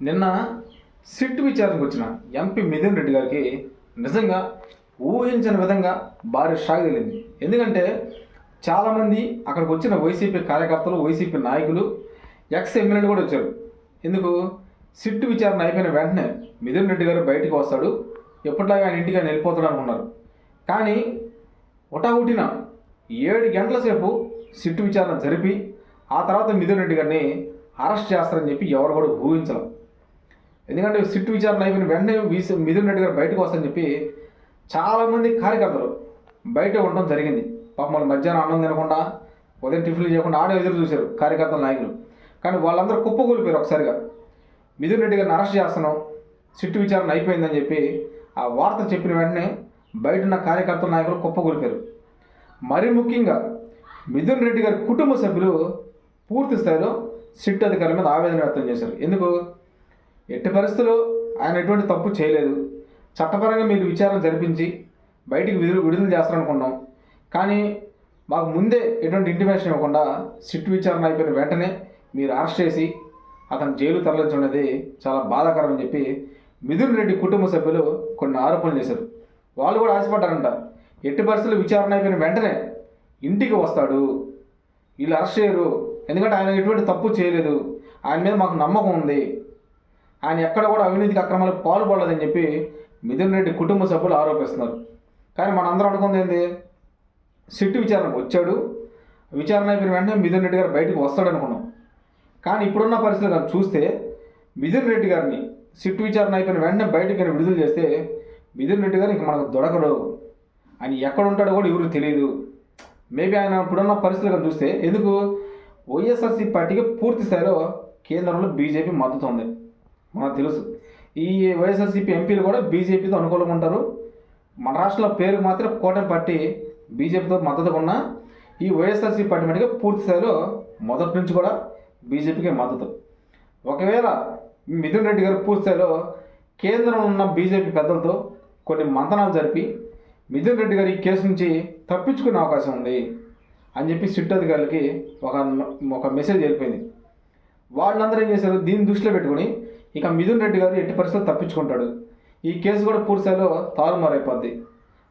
నిన్న సిట్ విచారణకు వచ్చిన ఎంపీ మిథున్ రెడ్డి గారికి నిజంగా ఊహించని విధంగా భారీ షాక్ తగిలింది. ఎందుకంటే చాలామంది అక్కడికి వచ్చిన వైసీపీ కార్యకర్తలు వైసీపీ నాయకులు ఎక్స్ ఎమ్మెల్యేలు కూడా వచ్చారు. ఎందుకు? సిట్ విచారణ అయిపోయిన వెంటనే మిథున్ రెడ్డి గారు బయటకు వస్తాడు. ఎప్పటిలాగా ఆయన ఇంటికి ఆయన వెళ్ళిపోతాడు అనుకున్నారు. కానీ ఉటాహుటిన ఏడు గంటల సేపు సిట్టు విచారణ జరిపి ఆ తర్వాత మిథున్ రెడ్డి గారిని అరెస్ట్ చేస్తారని చెప్పి ఎవరు కూడా ఊహించలేం ఎందుకంటే సిట్టు విచారణ అయిపోయిన వెంటనే వీసీ మిథున్ రెడ్డి గారు బయటకు వస్తారని చెప్పి చాలామంది కార్యకర్తలు బయట ఉండడం జరిగింది. పాపం వాళ్ళు మధ్యాహ్నం అన్నం తినకుండా ఉదయం టిఫిన్లు చేయకుండా ఆడే ఎదురు చూశారు కార్యకర్తల నాయకులు. కానీ వాళ్ళందరూ కుప్పకూలిపోయారు ఒకసారిగా. మిథున్ రెడ్డి గారిని అరెస్ట్ చేస్తున్నాం సిట్టు విచారణ అయిపోయిందని చెప్పి ఆ వార్త చెప్పిన వెంటనే బయట ఉన్న కార్యకర్తల నాయకులు కుప్పకూలిపోయారు. మరీ ముఖ్యంగా మిథున్ రెడ్డి గారి కుటుంబ సభ్యులు పూర్తి స్థాయిలో సిట్ అధికారుల మీద ఆవేదన వ్యక్తం చేశారు. ఎందుకు? ఎట్టి పరిస్థితుల్లో ఆయన ఎటువంటి తప్పు చేయలేదు. చట్టపరంగా మీరు విచారణ జరిపించి బయటికి విడుదల విడుదల చేస్తారనుకున్నాం. కానీ మాకు ముందే ఎటువంటి ఇంటిమేషన్ ఇవ్వకుండా సిట్ విచారణ అయిపోయిన వెంటనే మీరు అరెస్ట్ చేసి అతను జైలు తరలించున్నది చాలా బాధాకరం అని చెప్పి మిథున్ రెడ్డి కుటుంబ సభ్యులు కొన్ని ఆరోపణలు చేశారు. వాళ్ళు కూడా ఆశపడ్డారంట. ఎట్టి పరిస్థితుల్లో విచారణ అయిపోయిన వెంటనే ఇంటికి వస్తాడు. వీళ్ళు అరెస్ట్ చేయరు. ఎందుకంటే ఆయన ఎటువంటి తప్పు చేయలేదు. ఆయన మీద మాకు నమ్మకం ఉంది. ఆయన ఎక్కడ కూడా అవినీతికి అక్రమాలకు పాల్పడలేదని చెప్పి మిథున్ రెడ్డి కుటుంబ సభ్యులు ఆరోపిస్తున్నారు. కానీ మనందరం అనుకుంది ఏంది? సిట్టు విచారణకు వచ్చాడు. విచారణ అయిపోయిన వెంటనే మిథున్ రెడ్డి గారు బయటకు వస్తాడు అనుకున్నాం. కానీ ఇప్పుడున్న పరిస్థితులు కానీ చూస్తే మిథున్ రెడ్డి గారిని సిట్టు విచారణ అయిపోయిన వెంటనే బయటకు కానీ విడుదల చేస్తే మిథున్ రెడ్డి గారు ఇంక మనకు దొరకడు. ఆయన ఎక్కడ ఉంటాడో కూడా ఎవరికి తెలియదు మేబీ ఆయన ఇప్పుడున్న పరిస్థితులు కానీ చూస్తే ఎందుకు? వైఎస్ఆర్సీ పార్టీకి పూర్తి స్థాయిలో కేంద్రంలో బీజేపీ మద్దతు ఉంది. మనకు తెలుసు. ఈ వైఎస్ఆర్సీపీ ఎంపీలు కూడా బీజేపీతో అనుకూలంగా ఉంటారు. మన రాష్ట్రంలో పేరు మాత్రం కూటమి పార్టీ బీజేపీతో మద్దతుగా ఉన్న ఈ వైఎస్ఆర్సీ పార్టీ మటుకు పూర్తి స్థాయిలో మొదటి నుంచి కూడా బీజేపీకి మద్దతు. ఒకవేళ మిథున్ రెడ్డి గారు పూర్తి స్థాయిలో కేంద్రంలో ఉన్న బీజేపీ పెద్దలతో కొన్ని మంతనాలు జరిపి మిథున్ రెడ్డి గారు ఈ కేసు నుంచి తప్పించుకునే అవకాశం ఉంది అని చెప్పి సిట్ అధికారులకి ఒక ఒక మెసేజ్ వెళ్ళిపోయింది. వాళ్ళందరూ ఏం చేశారు? దీన్ని దృష్టిలో పెట్టుకొని ఇక మిథున్ రెడ్డి గారు ఎట్టి పరిస్థితులు తప్పించుకుంటాడు. ఈ కేసు కూడా పూర్తి స్థాయిలో తారుమారైపోద్ది.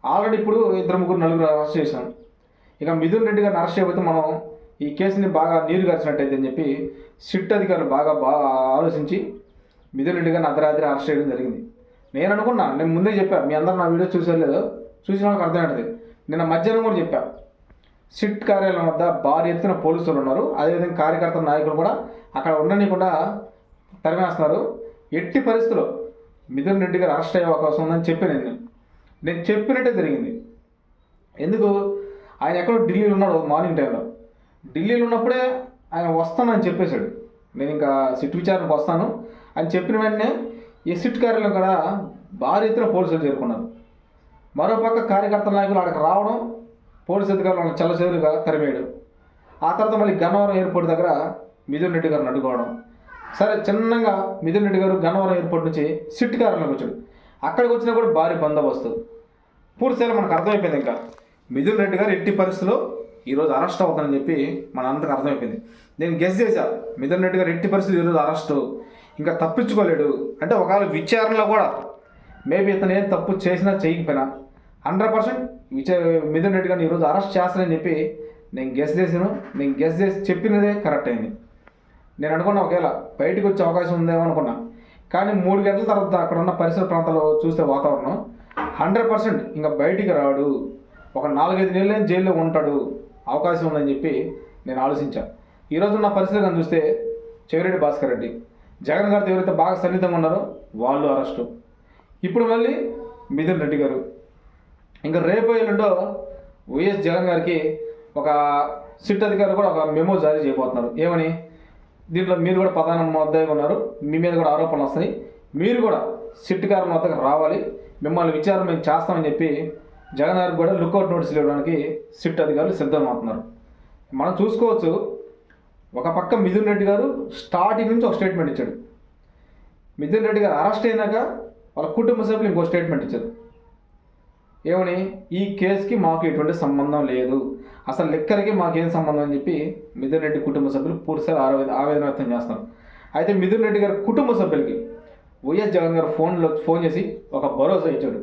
ఆల్రెడీ ఇప్పుడు ఇద్దరు ముగ్గురు నలుగురు అరెస్ట్ చేశాం ఇక మిథున్ రెడ్డి గారిని అరెస్ట్ చేయబోతే మనం ఈ కేసుని బాగా నీరు గారిచినట్టయితే అని చెప్పి సిట్ అధికారులు బాగా బాగా ఆలోచించి మిథున్ రెడ్డి గారిని అర్ధరాత్రి అరెస్ట్ చేయడం జరిగింది. నేను అనుకున్నా నేను ముందే చెప్పా మీ అందరూ నా వీడియో చూసేలేదు చూసిన వాళ్ళకి అర్థమైనది. నిన్న మధ్యాహ్నం కూడా చెప్పా. సిట్ కార్యాలయం వద్ద భారీ ఎత్తున పోలీసులు ఉన్నారు. అదేవిధంగా కార్యకర్తల నాయకులు కూడా అక్కడ ఉండనీయకుండా తరిమేస్తున్నారు. ఎట్టి పరిస్థితుల్లో మిథున్ రెడ్డి గారు అరెస్ట్ అయ్యే అవకాశం ఉందని చెప్పాను నేను. నేను చెప్పినట్టే జరిగింది. ఎందుకు? ఆయన ఎక్కడో ఢిల్లీలో ఉన్నాడు మార్నింగ్ టైంలో. ఢిల్లీలో ఉన్నప్పుడే ఆయన వస్తానని చెప్పేశాడు. నేను ఇంకా సిట్ విచారణకు వస్తాను అని చెప్పిన వెంటనే ఈ సిట్ కార్యాలయం కూడా భారీ ఎత్తున పోలీసులు చేరుకున్నారు. మరోపక్క కార్యకర్తల నాయకులు అక్కడికి రావడం పోలీసు అధికారులు వాళ్ళని చల్లచేదులుగా తరిమేయడం. ఆ తర్వాత మళ్ళీ గన్నవరం ఎయిర్పోర్ట్ దగ్గర మిథున్ రెడ్డి గారిని అడ్డుకోవడం. సరే చిన్నగా మిథున్ రెడ్డి గారు గన్నవరం ఎయిర్పోర్ట్ నుంచి సిట్ కారంలోకి వచ్చాడు. అక్కడికి వచ్చినా కూడా భారీ బందోబస్తు. పూర్తిగా మనకు అర్థమైపోయింది ఇంకా. మిథున్ రెడ్డి గారు ఎట్టి పరిస్థితుల్లో ఈరోజు అరెస్ట్ అవుతానని చెప్పి మన అందరికి అర్థమైపోయింది. నేను గెస్ చేశా మిథున్ రెడ్డి గారు ఎట్టి పరిస్థితులు ఈరోజు అరెస్ట్. ఇంకా తప్పించుకోలేడు. అంటే ఒకవేళ విచారణలో కూడా మేబీ ఇతను ఏం తప్పు చేసినా చేయకపోయినా హండ్రెడ్ పర్సెంట్ విచార మిథున్ రెడ్డి గారిని ఈరోజు అరెస్ట్ చేస్తానని చెప్పి నేను గెస్ చేసాను నేను గెస్ చేసి చెప్పినదే కరెక్ట్ అయింది. నేను అనుకున్నా ఒకవేళ బయటికి వచ్చే అవకాశం ఉందేమో అనుకున్నా. కానీ మూడు గంటల తర్వాత అక్కడ ఉన్న పరిసర ప్రాంతాల్లో చూస్తే వాతావరణం హండ్రెడ్ పర్సెంట్ ఇంకా బయటికి రాడు. ఒక నాలుగైదు నెలలైన జైల్లో ఉంటాడు. అవకాశం ఉందని చెప్పి నేను ఆలోచించాను ఈరోజు ఉన్న పరిస్థితి కానీ చూస్తే చెవిరెడ్డి భాస్కర్ రెడ్డి జగన్ గారితో ఎవరైతే బాగా సన్నిహితంగా ఉన్నారో. వాళ్ళు అరెస్టు. ఇప్పుడు మళ్ళీ మిథున్ రెడ్డి గారు. ఇంకా రేపు ఎల్లుండో వైఎస్ జగన్ గారికి ఒక సిట్ అధికారులు కూడా ఒక మెమో జారీ చేయబోతున్నారు. ఏమని? దీంట్లో మీరు కూడా ప్రధాన ముద్దాయిగా ఉన్నారు. మీ మీద కూడా ఆరోపణలు వస్తాయి. మీరు కూడా సిట్ కారణం వద్దకు రావాలి. మిమ్మల్ని విచారణ మేము చేస్తామని చెప్పి జగన్ గారికి కూడా లుక్అవుట్ నోటీసులు ఇవ్వడానికి సిట్ అధికారులు సిద్ధమవుతున్నారు. మనం చూసుకోవచ్చు ఒక పక్క మిథున్ రెడ్డి గారు స్టార్టింగ్ నుంచి ఒక స్టేట్మెంట్ ఇచ్చాడు. మిథున్ రెడ్డి గారు అరెస్ట్ అయినాక వాళ్ళ కుటుంబ సభ్యులు ఇంకో స్టేట్మెంట్ ఇచ్చారు. ఏమని? ఈ కేసుకి మాకు ఎటువంటి సంబంధం లేదు. అసలు లెక్కలకి మాకేం సంబంధం అని చెప్పి మిథున్ రెడ్డి కుటుంబ సభ్యులు పూర్తిసారి ఆవేదన ఆవేదన వ్యక్తం చేస్తున్నారు. అయితే మిథున్ రెడ్డి గారి కుటుంబ సభ్యులకి వైఎస్ జగన్ గారు ఫోన్లో ఫోన్ చేసి ఒక భరోసా ఇచ్చాడు.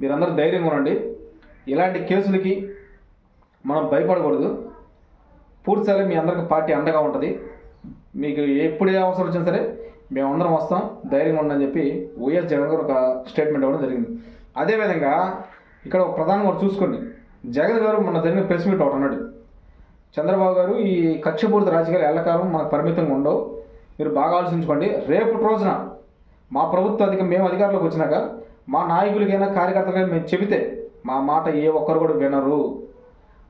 మీరందరూ ధైర్యంగా ఉండండి. ఇలాంటి కేసులకి మనం భయపడకూడదు. పూర్తిసారి మీ అందరికి పార్టీ అండగా ఉంటుంది. మీకు ఎప్పుడు ఏ అవసరం వచ్చినా సరే మేమందరం వస్తాం. ధైర్యంగా ఉండని చెప్పి వైఎస్ జగన్ గారు ఒక స్టేట్మెంట్ ఇవ్వడం జరిగింది. అదేవిధంగా ఇక్కడ ఒక ప్రధానంగా వారు చూసుకోండి. జగన్ గారు మొన్న జరిగిన ప్రెస్ మీట్ ఒకటి అన్నాడు. చంద్రబాబు గారు ఈ కక్షపూరిత రాజకీయాలు ఎల్లకాలం మనకు పరిమితంగా ఉండవు. మీరు బాగా ఆలోచించుకోండి. రేపు రోజున మా ప్రభుత్వం అధిక మేము అధికారంలోకి వచ్చినాక మా నాయకులకైనా కార్యకర్తలకైనా మేము చెబితే మా మాట ఏ ఒక్కరు కూడా వినరు.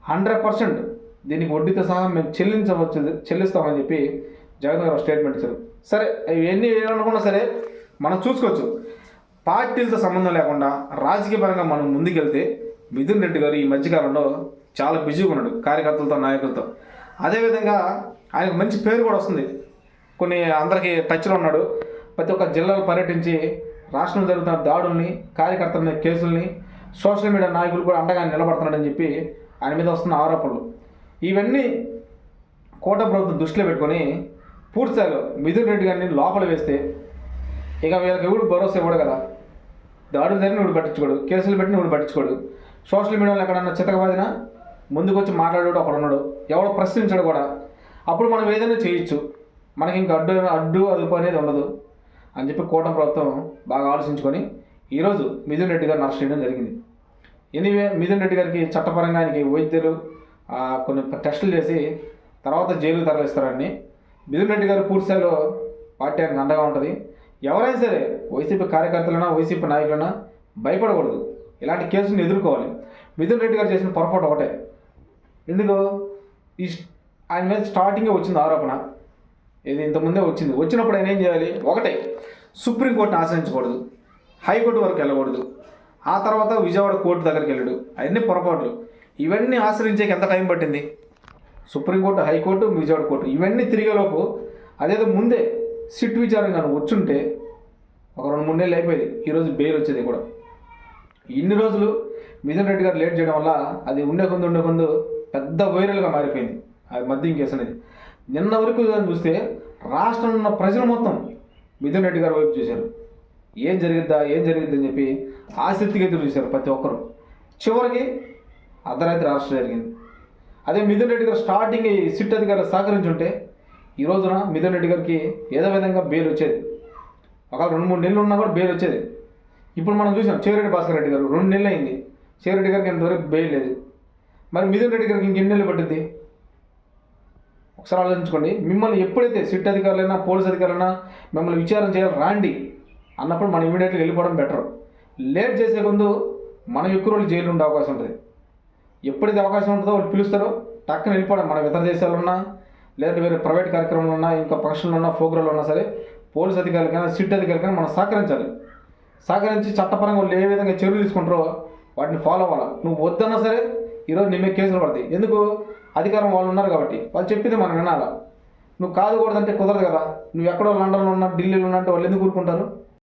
హండ్రెడ్ పర్సెంట్ దీనికి వడ్డీతో సహా మేము చెల్లించవచ్చు చెల్లిస్తామని చెప్పి జగన్ గారు స్టేట్మెంట్ ఇచ్చారు. సరే ఇవన్నీ ఏమనుకున్నా సరే మనం చూసుకోవచ్చు. పార్టీలతో సంబంధం లేకుండా రాజకీయ పరంగా మనం ముందుకెళ్తే మిథున్ రెడ్డి గారు ఈ మధ్యకాలంలో చాలా బిజీగా ఉన్నాడు కార్యకర్తలతో నాయకులతో. అదేవిధంగా ఆయనకు మంచి పేరు కూడా వస్తుంది. కొన్ని అందరికీ టచ్లో ఉన్నాడు. ప్రతి ఒక్క జిల్లాలో పర్యటించి రాష్ట్రంలో జరుగుతున్న దాడుల్ని కార్యకర్తల మీద కేసుల్ని సోషల్ మీడియా నాయకులు కూడా అండగా నిలబడుతున్నాడని చెప్పి ఆయన మీద వస్తున్న ఆరోపణలు. ఇవన్నీ కోట ప్రభుత్వం దృష్టిలో పెట్టుకొని పూర్తిస్థాయిలో మిథున్ రెడ్డి గారిని లోపల వేస్తే ఇక వీళ్ళకి ఎవడు భరోసా ఇవ్వడు కదా. దాడులు జరిగిన నువ్వు పట్టించుకోడు కేసులు పెట్టిన నువ్వు పట్టించుకోడు. సోషల్ మీడియాలో ఎక్కడన్నా చితకబాదినా ముందుకు వచ్చి మాట్లాడాడు ఒకడు ఉన్నాడు ఎవడో ప్రశ్నించాడు కూడా. అప్పుడు మనం ఏదైనా చేయొచ్చు. మనకి ఇంకా అడ్డు అడ్డు అదుపు అనేది ఉండదు అని చెప్పి కూటమి ప్రభుత్వం బాగా ఆలోచించుకొని ఈరోజు మిథున్ రెడ్డి గారిని అరెస్ట్ చేయడం జరిగింది. ఎనీవే మిథున్ రెడ్డి గారికి చట్టపరంగా ఆయనకి వైద్యులు కొన్ని టెస్టులు చేసి తర్వాత జైలు తరలిస్తారని మిథున్ రెడ్డి గారు పూర్తిస్థాయిలో పార్టీ ఆయనకు అండగా ఉంటుంది. ఎవరైనా సరే వైసీపీ కార్యకర్తలైనా వైసీపీ నాయకులైనా భయపడకూడదు. ఇలాంటి కేసులను ఎదుర్కోవాలి. మిథున్ రెడ్డి గారు చేసిన పొరపాటు ఒకటే. ఎందుకు? ఈ స్- ఆయన మీద స్టార్టింగే వచ్చింది ఆరోపణ. ఇది ఇంతకుముందే వచ్చింది. వచ్చినప్పుడు ఆయన ఏం చేయాలి? ఒకటే సుప్రీంకోర్టును ఆశ్రయించకూడదు. హైకోర్టు వరకు వెళ్ళకూడదు. ఆ తర్వాత విజయవాడ కోర్టు దగ్గరికి వెళ్ళాడు. అవన్నీ పొరపాట్లు. ఇవన్నీ ఆశ్రయించేకి ఎంత టైం పట్టింది? Supreme Court High Court Vijayawada court. ఇవన్నీ తిరిగేలోపు అదేదో ముందే సిట్ విచారణ కానీ వచ్చుంటే ఒక రెండు మూడు నెలలు అయిపోయింది. ఈరోజు బెయిల్ వచ్చేది కూడా. ఇన్ని రోజులు మిథున్ రెడ్డి గారు లేట్ చేయడం వల్ల అది ఉండే కొందు ఉండే కొందు పెద్ద వైరల్గా మారిపోయింది. అది మద్యం కేసు అనేది నిన్న వరకు దాన్ని చూస్తే రాష్ట్రంలో ఉన్న ప్రజలు మొత్తం మిథున్ రెడ్డి గారి వైపు చూశారు. ఏం జరిగిద్దా ఏం జరిగిద్దని చెప్పి ఆసక్తిగా ఎదురు చూశారు ప్రతి ఒక్కరు. చివరికి అర్ధరాత్రి అరెస్ట్ జరిగింది. అదే మిథున్ రెడ్డి గారు స్టార్టింగ్ ఈ సిట్ అధికారులు సహకరించుంటే ఈ రోజున మిథున్ రెడ్డి గారికి ఏదో విధంగా బెయిల్ వచ్చేది. ఒకవేళ రెండు మూడు నెలలు ఉన్నా కూడా బెయిల్ వచ్చేది. ఇప్పుడు మనం చూసాం చేరెడ్డి భాస్కర్ రెడ్డి గారు రెండు నెలలు అయింది చేరెడ్డి గారికి ఇంతవరకు బెయిల్ లేదు. మరి మిథున్ రెడ్డి గారికి ఇంకెన్ని నెలలు పట్టింది ఒకసారి ఆలోచించుకోండి. మిమ్మల్ని ఎప్పుడైతే సిట్ అధికారులైనా పోలీస్ అధికారులైనా మిమ్మల్ని విచారణ చేయాలి రాండి అన్నప్పుడు మనం ఇమీడియట్గా వెళ్ళిపోవడం బెటర్. లేట్ చేసే ముందు మనం ఎక్కువ రోజులు జైలు ఉండే అవకాశం ఉంటుంది. ఎప్పుడైతే అవకాశం ఉంటుందో వాళ్ళు పిలుస్తారో టక్కన వెళ్ళిపోవడం మనం ఇతర దేశాల్లో ఉన్నా లేదంటే వేరే ప్రైవేట్ కార్యక్రమంలో ఉన్నా ఇంకా ఫంక్షన్లు ఉన్నా ప్రోగ్రాంలు ఉన్నా సరే పోలీస్ అధికారులకైనా సిట్ అధికారులకైనా మనం సహకరించాలి. సహకరించి చట్టపరంగా వాళ్ళు ఏ విధంగా చర్యలు తీసుకుంటారో వాటిని ఫాలో అవ్వాలి. నువ్వు వద్దన్నా సరే ఈరోజు నీ మీద కేసులు పడతాయి. ఎందుకు? అధికారం వాళ్ళు ఉన్నారు కాబట్టి. వాళ్ళు చెప్పింది మనం వినాలా? నువ్వు కాదు కూడదంటే కుదరదు కదా. నువ్వు ఎక్కడో లండన్లో ఉన్నా ఢిల్లీలో ఉన్నా అంటే వాళ్ళు ఎందుకు ఊరుకుంటారు?